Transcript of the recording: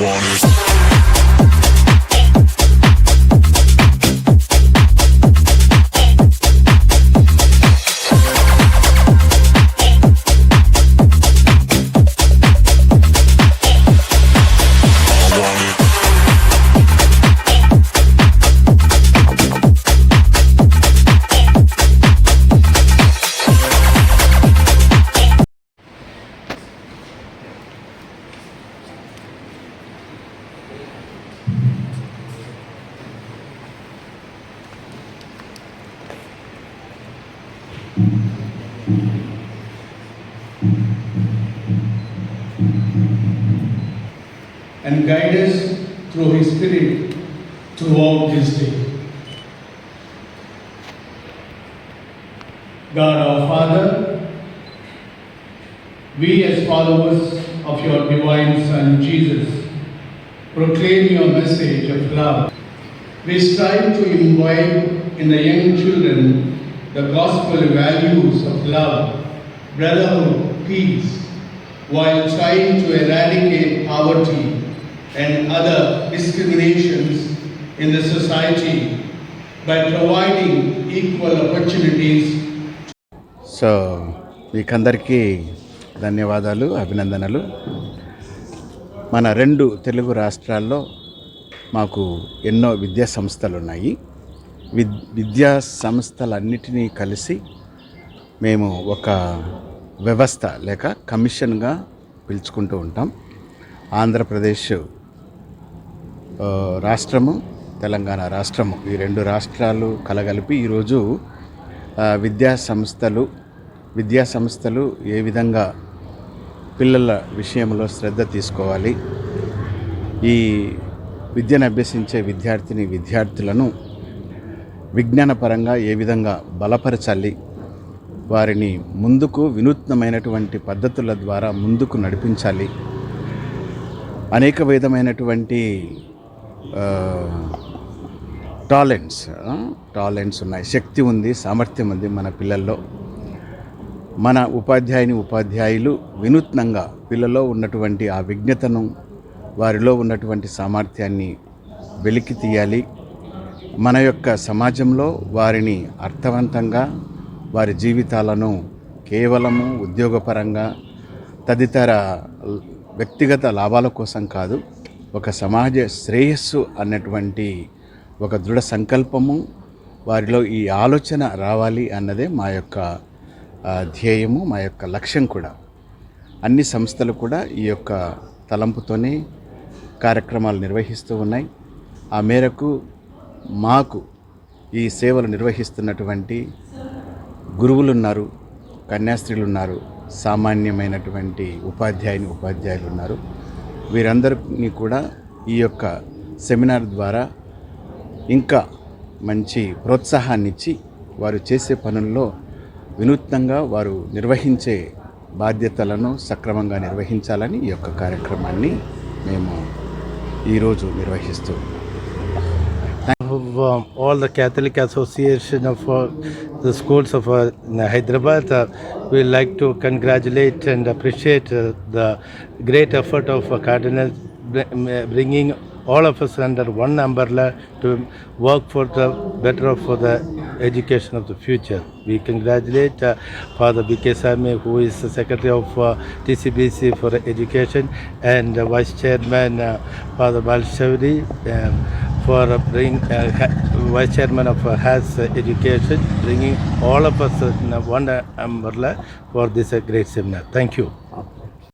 want is. And guide us through His Spirit throughout this day. God our Father, we as followers of your divine Son Jesus proclaim your message of love. We strive to imbibe in the young children the gospel values of love, brotherhood, peace, while trying to eradicate poverty and other discriminations in the society by providing equal opportunities so మీకందరికీ ధన్యవాదాలు అభినందనలు మన రెండు తెలుగు రాష్ట్రాల్లో మాకు ఎన్నో విద్యా సంస్థలు ఉన్నాయి విద్ విద్యా సంస్థలన్నిటినీ కలిసి మేము ఒక వ్యవస్థ లేక కమిషన్గా పిలుచుకుంటూ ఉంటాం. ఆంధ్రప్రదేశ్ రాష్ట్రము తెలంగాణ రాష్ట్రము ఈ రెండు రాష్ట్రాలు కలగలిపి ఈరోజు విద్యా సంస్థలు విద్యా సంస్థలు ఏ విధంగా పిల్లల విషయంలో శ్రద్ధ తీసుకోవాలి ఈ విద్యను అభ్యసించే విద్యార్థిని విద్యార్థులను విజ్ఞానపరంగా ఏ విధంగా బలపరచాలి వారిని ముందుకు వినూత్నమైనటువంటి పద్ధతుల ద్వారా ముందుకు నడిపించాలి అనేక విధమైనటువంటి టాలెంట్స్ టాలెంట్స్ ఉన్నాయి. శక్తి ఉంది సామర్థ్యం ఉంది మన పిల్లల్లో. మన ఉపాధ్యాయుని ఉపాధ్యాయులు వినూత్నంగా పిల్లలో ఉన్నటువంటి ఆ విజ్ఞతను వారిలో ఉన్నటువంటి సామర్థ్యాన్ని వెలికి తీయాలి. మన యొక్క సమాజంలో వారిని అర్థవంతంగా వారి జీవితాలను కేవలము ఉద్యోగపరంగా తదితర వ్యక్తిగత లాభాల కోసం కాదు ఒక సమాజ శ్రేయస్సు అన్నటువంటి ఒక దృఢ సంకల్పము వారిలో ఈ ఆలోచన రావాలి అన్నదే మా యొక్క ధ్యేయము మా యొక్క లక్ష్యం కూడా. అన్ని సంస్థలు కూడా ఈ యొక్క తలంపుతోనే కార్యక్రమాలు నిర్వహిస్తూ ఉన్నాయి. ఆ మేరకు మాకు ఈ సేవలు నిర్వహిస్తున్నటువంటి గురువులున్నారు కన్యాస్త్రీలు ఉన్నారు సామాన్యమైనటువంటి ఉపాధ్యాయుని ఉపాధ్యాయులు ఉన్నారు వీరందరినీ కూడా ఈ యొక్క సెమినార్ ద్వారా ఇంకా మంచి ప్రోత్సాహాన్ని ఇచ్చి వారు చేసే పనుల్లో వినూత్నంగా వారు నిర్వహించే బాధ్యతలను సక్రమంగా నిర్వహించాలని ఈ యొక్క కార్యక్రమాన్ని మేము ఈరోజు నిర్వహిస్తూ of um, all the Catholic Association of uh, the schools of uh, Hyderabad, uh, we like to congratulate and appreciate uh, the great effort of uh, Cardinal bringing all of us under one umbrella to work for the better for the education of the future. We congratulate uh, Father B.K. Who is the Secretary of uh, TCBC for Education, and uh, Vice Chairman uh, Father Balshavri um, for uh, bring uh, Vice Chairman of uh, Has Education, bringing all of us in uh, one uh, umbrella for this great seminar. Thank you.